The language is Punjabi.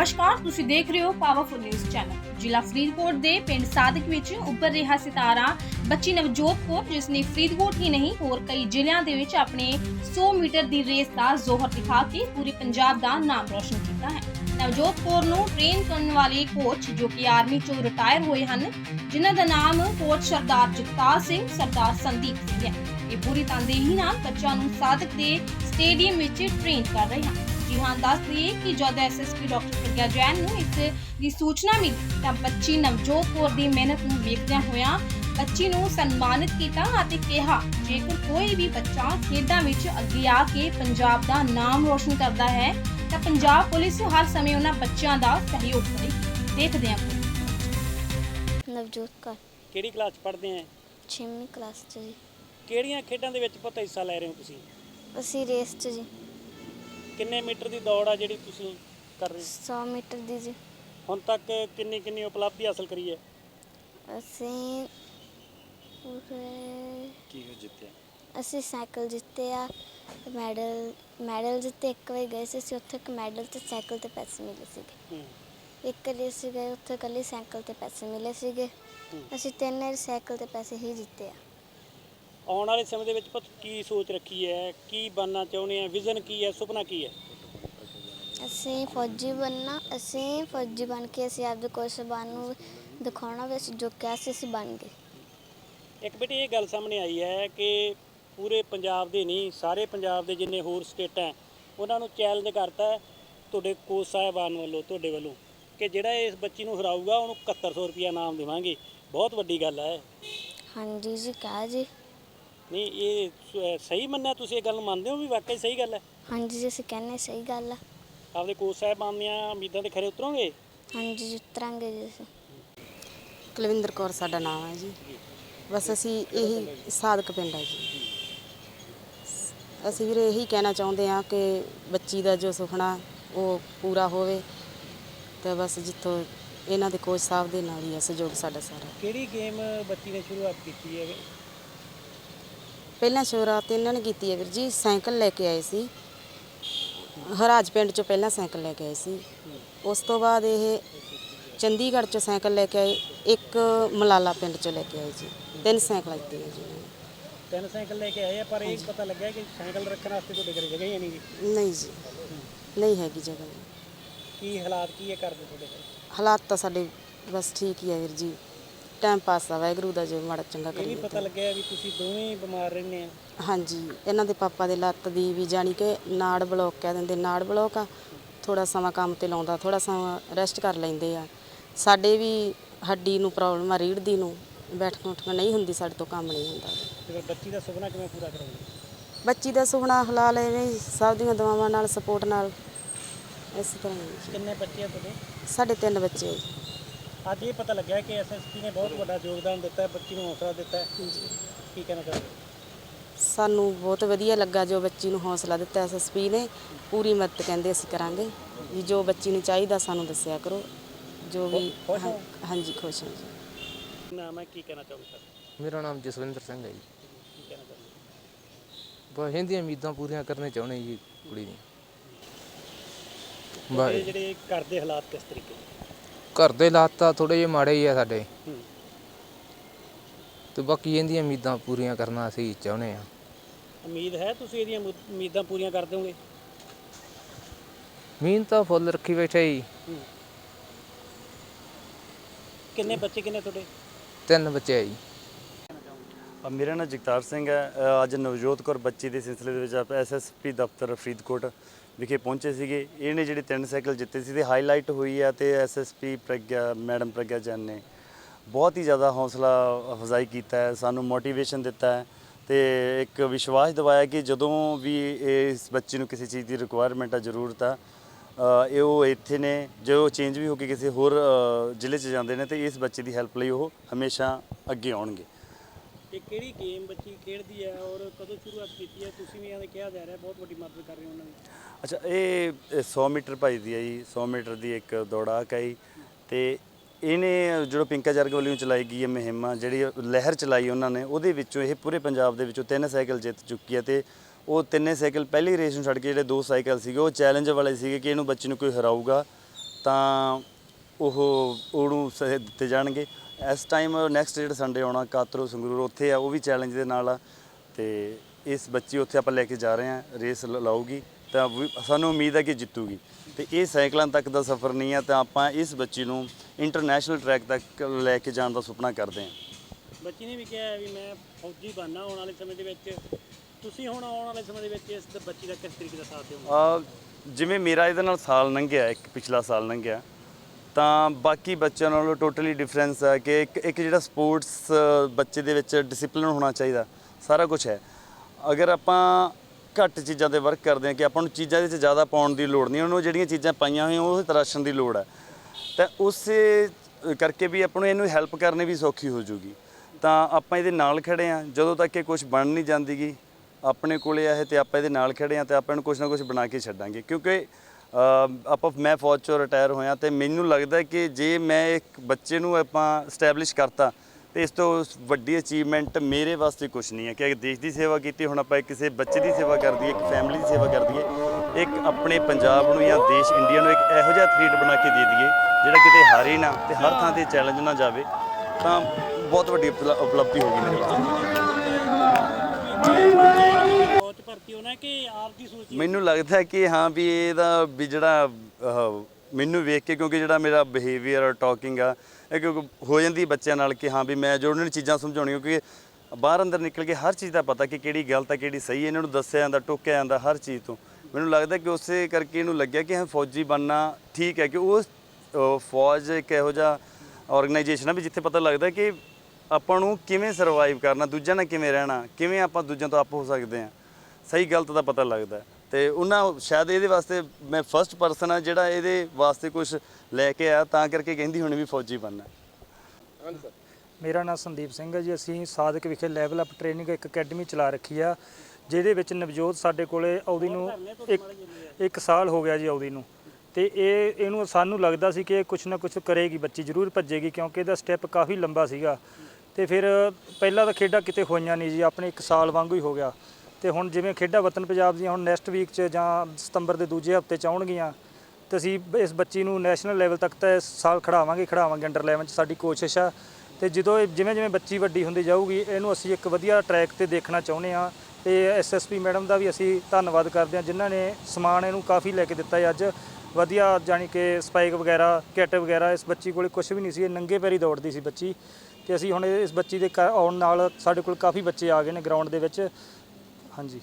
ਨਮਸਕਾਰ, ਤੁਸੀਂ ਦੇਖ ਰਹੇ ਹੋ ਪਾਵਰਫੁਲ ਨਿਊਜ਼ ਚੈਨਲ ਜ਼ਿਲ੍ਹਾ ਫਰੀਦਕੋਟ ਦੇ ਪਿੰਡ ਸਾਦਕ ਵਿੱਚ ਉੱਭਰ ਰਿਹਾ ਸਿਤਾਰਾ ਬੱਚੀ ਨਵਜੋਤ ਕੌਰ, ਜਿਸ ਨੇ ਫਰੀਦਕੋਟ ਹੀ ਨਹੀਂ, ਹੋਰ ਕਈ ਜ਼ਿਲ੍ਹਿਆਂ ਦੇ ਵਿੱਚ ਆਪਣੇ 100 ਮੀਟਰ ਦੀ ਰੇਸ ਦਾ ਜ਼ੋਹਰ ਦਿਖਾ ਕੇ ਪੂਰੇ ਪੰਜਾਬ ਦਾ ਨਾਮ ਰੋਸ਼ਨ ਕੀਤਾ ਹੈ। ਨਵਜੋਤ ਕੌਰ ਨੂੰ ਟ੍ਰੇਨ ਕਰਨ ਵਾਲੇ ਕੋਚ ਜੋ ਕਿ ਆਰਮੀ ਚੋਂ ਰਿਟਾਇਰ ਹੋਏ ਹਨ, ਜਿਨ੍ਹਾਂ ਦਾ ਨਾਮ ਕੋਚ ਸਰਦਾਰ ਜਗਤਾਰ ਸਿੰਘ, ਸਰਦਾਰ ਸੰਦੀਪ ਸਿੰਘ ਹੈ। ਇਹ ਪੂਰੀ ਤਨਦੇਹੀ ਨਾਲ ਬੱਚਿਆਂ ਨੂੰ ਸਾਦਕ ਦੇ ਸਟੇਡੀਅਮ ਵਿੱਚ ਟ੍ਰੇਨ ਕਰ ਰਹੇ ਹਨ। ਜੀ ਹਾਂ, ਦੱਸ ਦਈਏ ਕਿ ਜਦ ਐਸਐਸਪੀ ਡਾਕਟਰ ਪ੍ਰਗਿਆ ਜੈਨ ਨੂੰ ਇਸ ਦੀ ਸੂਚਨਾ ਮਿਲੀ ਤਾਂ ਬੱਚੀ ਨਵਜੋਤ ਕੌਰ ਦੀ ਮਿਹਨਤ ਨੂੰ ਵੇਖਦਿਆਂ ਹੋਇਆਂ ਬੱਚੀ ਨੂੰ ਸਨਮਾਨਿਤ ਕੀਤਾ ਅਤੇ ਕਿਹਾ ਜੇਕਰ ਕੋਈ ਵੀ ਬੱਚਾ ਖੇਡਾਂ ਵਿੱਚ ਅੱਗੇ ਆ ਕੇ ਪੰਜਾਬ ਦਾ ਨਾਮ ਰੋਸ਼ਨ ਕਰਦਾ ਹੈ ਤਾਂ ਪੰਜਾਬ ਪੁਲਿਸ ਹਰ ਸਮੇਂ ਉਹਨਾਂ ਬੱਚਿਆਂ ਦਾ ਸਹਿਯੋਗ ਕਰੇਗੀ। ਦੇਖਦੇ ਹਾਂ। ਨਵਜੋਤ ਕੌਰ। ਕਿਹੜੀ ਕਲਾਸ ਪੜ੍ਹਦੇ ਆ? 6ਵੀਂ ਕਲਾਸ 'ਚ ਜੀ। ਕਿਹੜੀਆਂ ਖੇਡਾਂ ਦੇ ਵਿੱਚ ਪੁੱਤ ਹਿੱਸਾ ਲੈ ਰਹੇ ਹੋ ਤੁਸੀਂ? ਅਸੀਂ ਰੇਸ 'ਚ ਜੀ। ਕਿੰਨੇ ਮੀਟਰ ਦੀ ਦੌੜ ਆ ਜਿਹੜੀ ਤੁਸੀਂ ਕਰ ਰਹੇ ਹੋ? 100 ਮੀਟਰ ਦੀ ਜੀ। ਹੁਣ ਤੱਕ ਕਿੰਨੀ ਕਿੰਨੀ ਉਪਲਬਧੀ ਹਾਸਲ ਕਰੀ ਹੈ? ਅਸੀਂ ਪੂਰੇ ਕੀ ਹੋ ਜਿੱਤਿਆ? ਅਸੀਂ ਸਾਈਕਲ ਜਿੱਤੇ ਆ ਮੈਡਲ ਮੈਡਲ ਜਿੱਤੇ ਇੱਕ ਵਾਰ ਗਏ ਸੀ ਅਸੀਂ ਉੱਥੇ ਇੱਕ ਮੈਡਲ ਤੇ ਸਾਈਕਲ ਤੇ ਪੈਸੇ ਮਿਲੇ ਸੀਗੇ। ਹੂੰ। ਇੱਕ ਵਾਰੀ ਅਸੀਂ ਗਏ ਉੱਥੇ ਕੱਲੀ ਸਾਈਕਲ ਤੇ ਪੈਸੇ ਮਿਲੇ ਸੀਗੇ। ਹੂੰ। ਅਸੀਂ ਤਿੰਨ ਵਾਰੀ ਸਾਈਕਲ ਤੇ ਪੈਸੇ ਹੀ ਜਿੱਤੇ ਆ। ਆਉਣ ਵਾਲੇ ਸਮੇਂ ਦੇ ਵਿੱਚ ਪੁੱਤ ਕੀ ਸੋਚ ਰੱਖੀ ਹੈ? ਕੀ ਬਣਨਾ ਚਾਹੁੰਦੇ ਆ? ਵਿਜ਼ਨ ਕੀ ਹੈ? ਸੁਪਨਾ ਕੀ ਹੈ? ਅਸੀਂ ਫੌਜੀ ਬਣਨਾ ਅਸੀਂ ਫੌਜੀ ਬਣ ਕੇ ਅਸੀਂ ਆਪਦੇ ਕੋਸ਼ਬਾਨ ਨੂੰ ਦਿਖਾਉਣਾ ਵੀ ਅਸੀਂ ਜੋ ਕਿਹਾ ਸੀ ਅਸੀਂ ਬਣ ਗਏ। ਇੱਕ ਬੇਟੀ ਇਹ ਗੱਲ ਸਾਹਮਣੇ ਆਈ ਹੈ ਕਿ ਪੂਰੇ ਪੰਜਾਬ ਦੇ ਨਹੀਂ ਸਾਰੇ ਪੰਜਾਬ ਦੇ ਜਿੰਨੇ ਹੋਰ ਸਟੇਟਾਂ ਹੈ, ਉਹਨਾਂ ਨੂੰ ਚੈਲੰਜ ਕਰਤਾ ਹੈ ਤੁਹਾਡੇ ਕੋਚ ਸਾਹਿਬਾਨ ਵੱਲੋਂ ਤੁਹਾਡੇ ਵੱਲੋਂ ਕਿ ਜਿਹੜਾ ਇਸ ਬੱਚੀ ਨੂੰ ਹਰਾਊਗਾ ਉਹਨੂੰ 7100 ਰੁਪਇਆ ਇਨਾਮ ਦੇਵਾਂਗੇ। ਬਹੁਤ ਵੱਡੀ ਗੱਲ ਹੈ। ਹਾਂਜੀ ਜੀ ਕਿਹਾ ਜੀ। ਨਹੀਂ ਇਹ ਸ- ਸਹੀ ਮੰਨਿਆ ਤੁਸੀਂ ਇਹ ਗੱਲ ਨੂੰ ਮੰਨਦੇ ਹੋ ਵੀ ਵਾਕਈ ਸਹੀ ਗੱਲ ਹੈ? ਹਾਂਜੀ ਜੀ ਅਸੀਂ ਕਹਿੰਨੇ ਸਹੀ ਗੱਲ ਆ ਆਪਦੇ ਕੋਚ ਸਾਹਿਬਾਨ ਦੀਆਂ ਉਮੀਦਾਂ ਤੇ ਖਰੇ ਉਤਰੋਗੇ? ਹਾਂਜੀ ਉਤਰਾਂਗੇ ਜੀ ਅਸੀਂ। ਕੁਲਵਿੰਦਰ ਕੌਰ ਸਾਡਾ ਨਾਮ ਹੈ ਜੀ। ਬਸ ਅਸੀਂ ਇਹੀ ਸਾਦਕ ਪਿੰਡ ਹੈ ਜੀ। ਅਸੀਂ ਵੀਰੇ ਇਹੀ ਕਹਿਣਾ ਚਾਹੁੰਦੇ ਹਾਂ ਕਿ ਬੱਚੀ ਦਾ ਜੋ ਸੁਪਨਾ ਉਹ ਪੂਰਾ ਹੋਵੇ ਤੇ ਬਸ ਜਿੱਥੋਂ ਇਹਨਾਂ ਦੇ ਕੋਚ ਸਾਹਿਬ ਦੇ ਨਾਲ ਹੀ ਹੈ ਸਹਿਯੋਗ ਸਾਡਾ ਸਾਰਾ। ਕਿਹੜੀ ਗੇਮ ਬੱਚੀ ਨੇ ਸ਼ੁਰੂਆਤ ਕੀਤੀ ਹੈ ਪਹਿਲਾਂ ਸ਼ੁਰੂਆਤ ਇਹਨਾਂ ਨੇ ਕੀਤੀ ਹੈ ਵੀਰ ਜੀ ਸਾਈਕਲ ਲੈ ਕੇ ਆਏ ਸੀ। ਹਰਾਜ ਪਿੰਡ ਚੋਂ ਪਹਿਲਾਂ ਸਾਈਕਲ ਲੈ ਕੇ ਆਏ ਸੀ। ਉਸ ਤੋਂ ਬਾਅਦ ਇਹ ਚੰਡੀਗੜ੍ਹ ਚੋਂ ਸਾਈਕਲ ਲੈ ਕੇ ਆਏ ਇੱਕ ਮਲਾਲਾ ਪਿੰਡ ਚੋਂ ਲੈ ਕੇ ਆਏ ਜੀ। ਤਿੰਨ ਸਾਈਕਲ ਦਿੱਤੇ ਜੀ ਨੇ। ਤਿੰਨ ਸਾਈਕਲ ਲੈ ਕੇ ਆਏ ਆ ਪਰ ਇਹ ਪਤਾ ਲੱਗਿਆ ਕਿ ਸਾਈਕਲ ਰੱਖਣ ਵਾਸਤੇ ਤੁਹਾਡੇ ਘਰੇ ਜਗ੍ਹਾ ਹੀ ਨਹੀਂ ਗੀ? ਨਹੀਂ ਜੀ। ਨਹੀਂ ਹੈਗੀ ਜਗ੍ਹਾ। ਜੀ। ਕੀ ਹਾਲਾਤ ਕੀ ਹੈ ਕਰਦੇ ਤੁਹਾਡੇ ਘਰੇ? ਹਾਲਾਤ ਤਾਂ ਸਾਡੇ ਬਸ ਠੀਕ ਹੀ ਹੈ ਵੀਰ ਜੀ। ਟਾਈਮ ਪਾਸ ਆ ਵਾਹਿਗੁਰੂ ਦਾ ਜੋ ਮਾੜਾ ਚੰਗਾ ਇਹ ਵੀ ਕਰੀ ਪਤਾ ਲੱਗਿਆ ਵੀ ਤੁਸੀਂ ਦੋਵੇਂ ਬਿਮਾਰ ਰਹਿੰਦੇ ਆ। ਹਾਂਜੀ ਇਹਨਾਂ ਦੇ ਪਾਪਾ ਦੇ ਲੱਤ ਦੀ ਵੀ ਜਾਣੀ ਕਿ ਨਾੜ ਬਲੋਕ ਕਹਿ ਦਿੰਦੇ ਨਾੜ ਬਲੋਕ ਆ ਥੋੜਾ ਸਮਾਂ ਕੰਮ ਤੇ ਲਾਉਂਦਾ ਥੋੜਾ ਸਮਾਂ ਰੈਸਟ ਕਰ ਲੈਂਦੇ ਆ। ਸਾਡੇ ਵੀ ਹੱਡੀ ਨੂੰ ਪ੍ਰੋਬਲਮ ਆ ਰੀੜ ਦੀ ਨੂੰ ਬੈਠਕ ਉੱਠਕ ਨਹੀਂ ਹੁੰਦੀ ਸਾਡੇ ਤੋਂ ਕੰਮ ਨਹੀਂ ਹੁੰਦਾ। ਤੇ ਬੱਚੀ ਦਾ ਸੁਪਨਾ ਕਿਵੇਂ ਪੂਰਾ ਕਰੋਗੇ ਬੱਚੀ ਦਾ ਸੁਪਨਾ ਹਲਾਲ ਐਵੇਂ ਹੀ ਸਭ ਦੀਆਂ ਦੁਆਵਾਂ ਨਾਲ ਸਪੋਰਟ ਨਾਲ ਇਸ ਤਰ੍ਹਾਂ ਹੀ। ਕਿੰਨੇ ਬੱਚੇ ਆ ਤੁਹਾਡੇ? ਸਾਡੇ ਤਿੰਨ ਬੱਚੇ ਆ ਜੀ। ਅੱਜ ਇਹ ਪਤਾ ਲੱਗਿਆ ਕਿ ਐਸਐਸਪੀ ਨੇ ਬਹੁਤ ਵੱਡਾ ਯੋਗਦਾਨ ਦਿੱਤਾ ਹੈ ਬੱਚੀ ਨੂੰ ਹੌਸਲਾ ਦਿੱਤਾ। ਹੈ ਕੀ ਕਹਿਣਾ ਚਾਹੋਗੇ? ਸਾਨੂੰ ਬਹੁਤ ਵਧੀਆ ਲੱਗਾ ਜੋ ਬੱਚੀ ਨੂੰ ਹੌਸਲਾ ਦਿੱਤਾ ਐਸਐਸਪੀ ਨੇ। ਪੂਰੀ ਮਦਦ ਕਹਿੰਦੇ ਅਸੀਂ ਕਰਾਂਗੇ। ਵੀ ਜੋ ਬੱਚੀ ਨੂੰ ਚਾਹੀਦਾ ਸਾਨੂੰ ਦੱਸਿਆ ਕਰੋ। ਜੋ ਵੀ ਖੁਸ਼ ਹੋ? ਹਾਂ- ਹਾਂਜੀ ਖੁਸ਼ ਹਾਂ ਜੀ। ਨਾਮ ਹੈ ਕੀ ਕਹਿਣਾ ਚਾਹੋਗੇ ਸਰ? ਮੇਰਾ ਨਾਮ ਜਸਵਿੰਦਰ ਸਿੰਘ ਹੈ ਜੀ। ਕੀ ਕਹਿਣਾ ਚਾਹੋਗੇ? ਬਸ ਇਹਦੀਆਂ ਉਮੀਦਾਂ ਪੂਰੀਆਂ ਕਰਨੇ ਚਾਹੁੰਦੇ ਜੀ ਕੁੜੀ ਦੀ। ਇਹ ਬਸ। ਜਿਹੜੇ ਘਰ ਦੇ ਹਾਲਾਤ ਕਿਸ ਤਰੀਕੇ ਦੇ? ਘਰ ਦੇ ਹਾਲਾਤ ਤਾਂ ਥੋੜੇ ਜਿਹੇ ਮਾੜੇ ਹੀ ਆ ਸਾਡੇ। ਹੂੰ। ਤੇ ਬਾਕੀ ਇਹਦੀਆਂ ਉਮੀਦਾਂ ਪੂਰੀਆਂ ਕਰਨਾ ਅਸੀਂ ਚਾਹੁੰਦੇ ਆ ਉਮੀਦ ਹੈ ਤੁਸੀਂ ਇਹਦੀਆਂ ਉਮੀ- ਉਮੀਦਾਂ ਪੂਰੀਆਂ ਕਰ ਦਿਓਗੇ? ਮੀਨ ਤਾਂ ਫੁੱਲ ਰੱਖੀ ਬੈਠਾ ਜੀ। ਹੂੰ। ਕਿੰਨੇ ਬੱਚੇ ਕਿੰਨੇ ਤੁਹਾਡੇ? ਤਿੰਨ ਬੱਚੇ ਆ ਜੀ। ਅ, ਮੇਰਾ ਨਾਮ ਜਗਤਾਰ ਸਿੰਘ ਹੈ। ਅ, ਅੱਜ ਨਵਜੋਤ ਕੌਰ ਬੱਚੀ ਦੇ ਸਿਲਸਿਲੇ ਦੇ ਵਿੱਚ ਆਪਾਂ ਐਸਐਸਪੀ ਦਫ਼ਤਰ ਫਰੀਦਕੋਟ ਵਿਖੇ ਪਹੁੰਚੇ ਸੀਗੇ। ਇਹਨੇ ਜਿਹੜੇ ਤਿੰਨ ਸਾਈਕਲ ਜਿੱਤੇ ਸੀ ਤੇ ਹਾਈਲਾਈਟ ਹੋਈ ਹੈ ਤੇ ਐਸਐਸਪੀ ਪ੍ਰਗਿਆ ਮੈਡਮ ਪ੍ਰਗਿਆ ਜੈਨ ਨੇ ਬਹੁਤ ਹੀ ਜ਼ਿਆਦਾ ਹੌਸਲਾ ਅਫਜ਼ਾਈ ਕੀਤਾ ਹੈ ਸਾਨੂੰ ਮੋਟੀਵੇਸ਼ਨ ਦਿੱਤਾ ਹੈ। ਤੇ ਇੱਕ ਵਿਸ਼ਵਾਸ ਦਿਵਾਇਆ ਕਿ ਜਦੋਂ ਵੀ ਇਸ ਬੱਚੀ ਨੂੰ ਕਿਸੇ ਚੀਜ਼ ਦੀ ਰਿਕੁਆਇਰਮੈਂਟ ਆ ਜ਼ਰੂਰਤ ਆ ਇਹ ਉਹ ਇੱਥੇ ਨੇ ਜੋ ਚੇਂਜ ਵੀ ਹੋ ਕੇ ਕਿਸੇ ਹੋਰ ਜ਼ਿਲ੍ਹੇ 'ਚ ਜਾਂਦੇ ਨੇ ਤੇ ਇਸ ਬੱਚੇ ਦੀ ਹੈਲਪ ਲਈ ਉਹ ਹਮੇਸ਼ਾ ਅੱਗੇ ਆਉਣਗੇ। ਇਹ ਕਿਹੜੀ ਗੇਮ ਬੱਚੀ ਖੇਡਦੀ ਹੈ ਔਰ ਕਦੋਂ ਸ਼ੁਰੂਆਤ ਕੀਤੀ ਹੈ ਤੁਸੀਂ ਵੀ ਇਹਨਾਂ ਦੇ ਕਿਹਾ ਜਾ ਰਿਹਾ ਬਹੁਤ ਵੱਡੀ ਮਦਦ ਕਰ ਰਹੇ ਹੋ ਉਹਨਾਂ ਦੀ। ਅੱਛਾ ਇਹ ਇਹ 100 ਮੀਟਰ ਭੱਜਦੀ ਹੈ ਜੀ 100 ਮੀਟਰ ਦੀ ਇੱਕ ਦੌੜਾਕ ਹੈ ਜੀ ਤੇ ਇਹਨੇ ਜਿਹੜਾ ਪਿੰਕਾ ਜਰਗ ਵੱਲੋਂ ਚਲਾਈ ਗਈ ਹੈ ਮੁਹਿੰਮ ਜਿਹੜੀ ਲਹਿਰ ਚਲਾਈ ਉਹਨਾਂ ਨੇ, ਉਹਦੇ ਵਿੱਚੋਂ ਇਹ ਪੂਰੇ ਪੰਜਾਬ ਦੇ ਵਿੱਚੋਂ ਤਿੰਨ ਸਾਈਕਲ ਜਿੱਤ ਚੁੱਕੀ ਹੈ ਤੇ ਉਹ ਤਿੰਨੇ ਸਾਈਕਲ ਪਹਿਲੀ ਰੇਸ ਨੂੰ ਛੱਡ ਕੇ ਜਿਹੜੇ ਦੋ ਸਾਈਕਲ ਸੀਗੇ, ਉਹ ਚੈਲੰਜ ਵਾਲੇ ਸੀਗੇ ਕਿ ਇਹਨੂੰ ਬੱਚੇ ਨੂੰ ਕੋਈ ਹਰਾਊਗਾ, ਤਾਂ ਉਹ ਉਹਨੂੰ ਸ- ਦਿੱਤੇ ਜਾਣਗੇ। ਇਸ ਟਾਈਮ ਨੈਕਸਟ ਜਿਹੜਾ ਸੰਡੇ ਆਉਣਾ, ਕਾਤਰੋ ਸੰਗਰੂਰ ਉੱਥੇ ਆ, ਉਹ ਵੀ ਚੈਲੰਜ ਦੇ ਨਾਲ ਆ, ਤੇ ਇਸ ਬੱਚੀ ਉੱਥੇ ਆਪਾਂ ਲੈ ਕੇ ਜਾ ਰਹੇ ਹਾਂ, ਰੇਸ ਲ- ਲਾਊਗੀ, ਤਾਂ ਵੀ- ਸਾਨੂੰ ਉਮੀਦ ਹੈ ਕਿ ਜਿੱਤੂਗੀ। ਤੇ ਇਹ ਸਾਈਕਲਾਂ ਤੱਕ ਦਾ ਸਫ਼ਰ ਨਹੀਂ ਆ, ਤਾਂ ਆਪਾਂ ਇਸ ਬੱਚੀ ਨੂੰ ਇੰਟਰਨੈਸ਼ਨਲ ਟਰੈਕ ਤੱਕ ਲੈ ਕੇ ਜਾਣ ਦਾ ਸੁਪਨਾ ਕਰਦੇ ਹਾਂ। ਬੱਚੀ ਨੇ ਵੀ ਕਿਹਾ ਵੀ ਮੈਂ ਫੌਜੀ ਬਣਨਾ ਆਉਣ ਵਾਲੇ ਸਮੇਂ ਦੇ ਵਿੱਚ। ਤੁਸੀਂ ਹੁਣ ਆਉਣ ਵਾਲੇ ਸਮੇਂ ਦੇ ਵਿੱਚ ਇਸ ਬੱਚੀ ਦਾ ਕਿਸ ਤਰੀਕੇ ਦਾ ਸਾਥ ਦਿਓਗੇ? ਆ ਜਿਵੇਂ ਮੇਰਾ ਇਹਦੇ ਨਾਲ ਸਾਲ ਲੰਘਿਆ ਇੱਕ ਪਿਛਲਾ ਸਾਲ ਲੰਘਿਆ ਤਾਂ ਬਾਕੀ ਬੱਚਿਆਂ ਨਾਲੋਂ ਟੋਟਲੀ ਡਿਫਰੈਂਸ ਹੈ ਕਿ ਇੱਕ ਇੱਕ ਜਿਹੜਾ ਸਪੋਰਟਸ ਬੱਚੇ ਦੇ ਵਿੱਚ ਡਿਸਪਲਿਨ ਹੋਣਾ ਚਾਹੀਦਾ ਸਾਰਾ ਕੁਝ ਹੈ। ਅਗਰ ਆਪਾਂ ਘੱਟ ਚੀਜ਼ਾਂ ਤੇ ਵਰਕ ਕਰਦੇ ਹਾਂ ਕਿ ਆਪਾਂ ਨੂੰ ਚੀਜ਼ਾਂ ਦੇ ਵਿੱਚ ਜ਼ਿਆਦਾ ਪਾਉਣ ਦੀ ਲੋੜ ਨਹੀਂ ਉਹਨੂੰ ਜਿਹੜੀਆਂ ਚੀਜ਼ਾਂ ਪਾਈਆਂ ਹੋਈਆਂ ਉਹ ਤਰਾਸ਼ਣ ਦੀ ਲੋੜ ਹੈ। ਤਾਂ ਉਸੇ ਕਰਕੇ ਵੀ ਆਪਾਂ ਨੂੰ ਇਹਨੂੰ ਹੈਲਪ ਕਰਨੀ ਵੀ ਸੌਖੀ ਹੋ ਜੂਗੀ। ਤਾਂ ਆਪਾਂ ਇਹਦੇ ਨਾਲ ਖੜੇ ਆ। ਜਦੋਂ ਤੱਕ ਇਹ ਕੁਝ ਬਣ ਨਹੀਂ ਜਾਂਦੀਗੀ, ਆਪਣੇ ਕੋਲੇ ਆ ਇਹ ਤੇ ਆਪਾਂ ਇਹਦੇ ਨਾਲ ਖੜੇ ਆ ਤੇ ਆਪਾਂ ਇਹਨੂੰ ਕੁਝ ਨਾ ਕੁਝ ਬਣਾ ਕੇ ਛੱਡਾਂਗੇ। ਕਿਉਂਕਿ ਆਪਾਂ, ਮੈਂ ਫੌਜ ਚੋਂ ਰਿਟਾਇਰ ਹੋਇਆ ਤੇ ਮੈਨੂੰ ਲੱਗਦਾ ਕਿ ਜੇ ਮੈਂ ਇੱਕ ਬੱਚੇ ਨੂੰ ਆਪਾਂ ਸਟੈਬਲਿਸ਼ ਕਰਤਾ ਤੇ ਇਸ ਤੋਂ ਵੱਡੀ ਅਚੀਵਮੈਂਟ ਮੇਰੇ ਵਾਸਤੇ ਕੁਝ ਨਹੀਂ ਹੈ ਕਿ ਅਗਰ ਦੇਸ਼ ਦੀ ਸੇਵਾ ਕੀਤੀ, ਹੁਣ ਆਪਾਂ ਕਿਸੇ ਬੱਚੇ ਦੀ ਸੇਵਾ ਕਰ ਦਈਏ, ਇੱਕ ਫੈਮਿਲੀ ਦੀ ਸੇਵਾ ਕਰ ਦਈਏ, ਇੱਕ ਆਪਣੇ ਪੰਜਾਬ ਨੂੰ ਜਾਂ ਦੇਸ਼ ਇੰਡੀਆ ਨੂੰ ਇੱਕ ਇਹੋ ਜਿਹਾ ਐਥਲੀਟ ਬਣਾ ਕੇ ਦੇ ਦਈਏ, ਜਿਹੜਾ ਕਿਤੇ ਹਾਰੇ ਨਾ ਤੇ ਹਰ ਥਾਂ ਤੇ ਚੈਲੰਜ ਨਾ ਜਾਵੇ, ਤਾਂ ਬਹੁਤ ਵੱਡੀ ਉਪਲ- ਉਪਲਬਧੀ ਹੋਗੀ ਮੇਰੇ ਵਾਸਤੇ। ਫੌਜ ਭਰਤੀ ਹੋਣਾ ਕਿ ਆਪ ਦੀ ਸੋਚ ਮੈਨੂੰ ਲੱਗਦਾ ਕਿ ਹਾਂ ਵੀ ਇਹਦਾ ਵੀ ਜਿਹੜਾ ਮੈਨੂੰ ਵੇਖ ਕੇ ਕਿਉਂਕਿ ਜਿਹੜਾ ਮੇਰਾ ਬਿਹੇਵੀਅਰ ਟਾਕਿੰਗ ਆ ਕਿਉਂਕਿ ਹੋ ਜਾਂਦੀ ਬੱਚਿਆਂ ਨਾਲ ਕਿ ਹਾਂ ਵੀ ਮੈਂ ਜੋ ਉਹਨਾਂ ਨੂੰ ਚੀਜ਼ਾਂ ਸਮਝਾਉਣੀਆਂ, ਕਿਉਂਕਿ ਬਾਹਰ ਅੰਦਰ ਨਿਕਲ ਕੇ ਹਰ ਚੀਜ਼ ਦਾ ਪਤਾ ਕਿ ਕਿਹੜੀ ਗਲਤ ਹੈ ਕਿਹੜੀ ਸਹੀ ਹੈ, ਇਹਨਾਂ ਨੂੰ ਦੱਸਿਆ ਜਾਂਦਾ, ਟੋਕਿਆ ਜਾਂਦਾ ਹਰ ਚੀਜ਼ ਤੋਂ। ਮੈਨੂੰ ਲੱਗਦਾ ਕਿ ਉਸੇ ਕਰਕੇ ਇਹਨੂੰ ਲੱਗਿਆ ਕਿ ਹਾਂ ਫੌਜੀ ਬਣਨਾ ਠੀਕ ਹੈ, ਕਿ ਉਹ ਫੌਜ ਇੱਕ ਇਹੋ ਜਿਹਾ ਆਰਗੇਨਾਈਜੇਸ਼ਨ ਆ ਵੀ ਜਿੱਥੇ ਪਤਾ ਲੱਗਦਾ ਕਿ ਆਪਾਂ ਨੂੰ ਕਿਵੇਂ ਸਰਵਾਈਵ ਕਰਨਾ, ਦੂਜਿਆਂ ਨਾਲ ਕਿਵੇਂ ਰਹਿਣਾ, ਕਿਵੇਂ ਆਪਾਂ ਦੂਜਿਆਂ ਤੋਂ ਆਪ ਹੋ ਸਕਦੇ ਹਾਂ। ਸਹੀ ਗਲਤ ਦਾ ਪਤਾ ਲੱਗਦਾ। ਤੇ ਉਹਨਾਂ ਸ਼ਾਇਦ ਇਹਦੇ ਵਾਸਤੇ ਮੈਂ ਫਰਸਟ ਪਰਸਨ ਆ ਜਿਹੜਾ ਇਹਦੇ ਵਾਸਤੇ ਕੁਝ ਲੈ ਕੇ ਆਇਆ ਤਾਂ ਕਰਕੇ ਕਹਿੰਦੀ ਹੁਣ ਵੀ ਫੌਜੀ ਬਣਨਾ। ਮੇਰਾ ਨਾਮ ਸੰਦੀਪ ਸਿੰਘ ਹੈ ਜੀ। ਅਸੀਂ ਸਾਦਕ ਵਿਖੇ ਲੈਵਲ ਅਪ ਟ੍ਰੇਨਿੰਗ ਇੱਕ ਅਕੈਡਮੀ ਚਲਾ ਰੱਖੀ ਆ ਜਿਹਦੇ ਵਿੱਚ ਨਵਜੋਤ ਸਾਡੇ ਕੋਲੇ ਆਉਦੀ ਨੂੰ ਇੱਕ ਇੱਕ ਸਾਲ ਹੋ ਗਿਆ ਜੀ ਆਉਦੀ ਨੂੰ। ਤੇ ਇਹ ਇਹਨੂੰ ਸਾਨੂੰ ਲੱਗਦਾ ਸੀ ਕਿ ਇਹ ਕੁਛ ਨਾ ਕੁਛ ਕਰੇਗੀ ਬੱਚੀ ਜ਼ਰੂਰ ਭੱਜੇਗੀ ਕਿਉਂਕਿ ਇਹਦਾ ਸਟੈਪ ਕਾਫੀ ਲੰਬਾ ਸੀਗਾ। ਤੇ ਫਿਰ ਪਹਿਲਾਂ ਤਾਂ ਖੇਡਾਂ ਕਿਤੇ ਹੋਈਆਂ ਨਹੀਂ ਜੀ ਆਪਣੇ ਇੱਕ ਸਾਲ ਵਾਂਗੂ ਹੀ ਹੋ ਗਿਆ। ਤੇ ਹੁਣ ਜਿਵੇਂ ਖੇਡਾਂ ਵਤਨ ਪੰਜਾਬ ਦੀਆਂ ਹੁਣ ਨੈਕਸਟ ਵੀਕ 'ਚ ਜਾਂ ਸਤੰਬਰ ਦੇ ਦੂਜੇ ਹਫ਼ਤੇ 'ਚ ਆਉਣਗੀਆਂ, ਤੇ ਅਸੀਂ ਇਸ ਬੱਚੀ ਨੂੰ ਨੈਸ਼ਨਲ ਲੈਵਲ ਤੱਕ ਤਾਂ ਇਸ ਸਾਲ ਖੜਾਵਾਂਗੇ ਖੜਾਵਾਂਗੇ ਅੰਡਰ 11 'ਚ ਸਾਡੀ ਕੋਸ਼ਿਸ਼ ਆ। ਤੇ ਜਦੋਂ ਜਿਵੇਂ ਜਿਵੇਂ ਬੱਚੀ ਵੱਡੀ ਹੁੰਦੀ ਜਾਊਗੀ, ਇਹਨੂੰ ਅਸੀਂ ਇੱਕ ਵਧੀਆ ਟਰੈਕ ਤੇ ਦੇਖਣਾ ਚਾਹੁੰਦੇ ਆ ਤੇ ਐਸਐਸਪੀ ਮੈਡਮ ਦਾ ਵੀ ਅਸੀਂ ਧੰਨਵਾਦ ਕਰਦੇ ਹਾਂ, ਜਿਨ੍ਹਾਂ ਨੇ ਸਮਾਨ ਇਹਨੂੰ ਕਾਫੀ ਲੈ ਕੇ ਦਿੱਤਾ ਹੈ। ਅੱਜ ਵਧੀਆ ਜਾਣੀ ਕਿ ਸਪਾਈਕ ਵਗੈਰਾ ਕਿੱਟ ਵਗੈਰਾ ਇਸ ਬੱਚੀ ਕੋਲੇ ਕੁਝ ਵੀ ਨਹੀਂ ਸੀ, ਇਹ ਨੰਗੇ ਪੈਰੀ ਦੌੜਦੀ ਸੀ ਬੱਚੀ। ਤੇ ਅਸੀਂ ਹੁਣ ਇਸ ਬੱਚੀ ਦੇ ਘਰ ਆਉਣ ਨਾਲ ਸਾਡੇ ਕੋਲ ਕਾਫੀ ਬੱਚੇ ਆ ਗਏ ਨੇ ਗਰਾਊਂਡ ਦੇ ਵਿੱਚ। ਹਾਂਜੀ